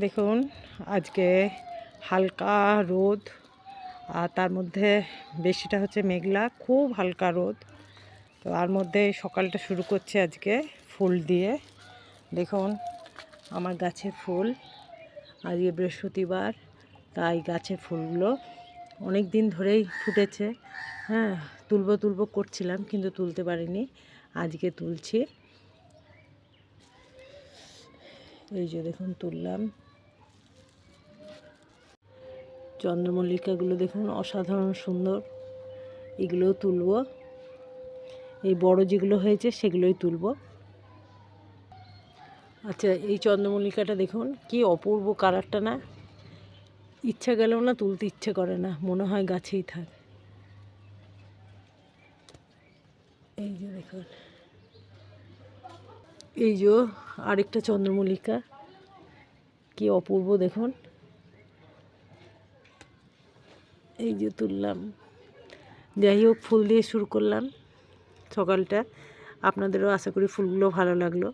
দেখুন, আজকে হালকা রোদ, আর তার মধ্যে বেশিটা হচ্ছে মেঘলা, খুব হালকা রোদ। তো আর মধ্যে সকালটা শুরু করছে আজকে ফুল দিয়ে। দেখুন, আমার গাছের ফুল আজকে বৃহস্পতিবার, তাই গাছে ফুলগুলো অনেক দিন ধরেই ফুটেছে। হ্যাঁ তুলবো তুলবো করছিলাম, কিন্তু তুলতে পারিনি। আজকে তুলছি। এই যে দেখুন তুললাম। চন্দ্রমল্লিকাগুলো দেখুন অসাধারণ সুন্দর। এগুলোও তুলব। এই বড় যেগুলো হয়েছে সেগুলোই তুলব। আচ্ছা এই চন্দ্রমল্লিকাটা দেখুন, কি অপূর্ব কালারটা না। ইচ্ছা গেলেও না তুলতে ইচ্ছে করে না, মনে হয় গাছেই থাক। এই যে দেখুন। এই যে আরেকটা চন্দ্রমল্লিকা। কি অপূর্ব, দেখুন। এই যে তুললাম। যাই হোক, ফুল দিয়ে শুরু করলাম সকালটা। আপনাদেরও আশা করি ফুলগুলো ভালো লাগল।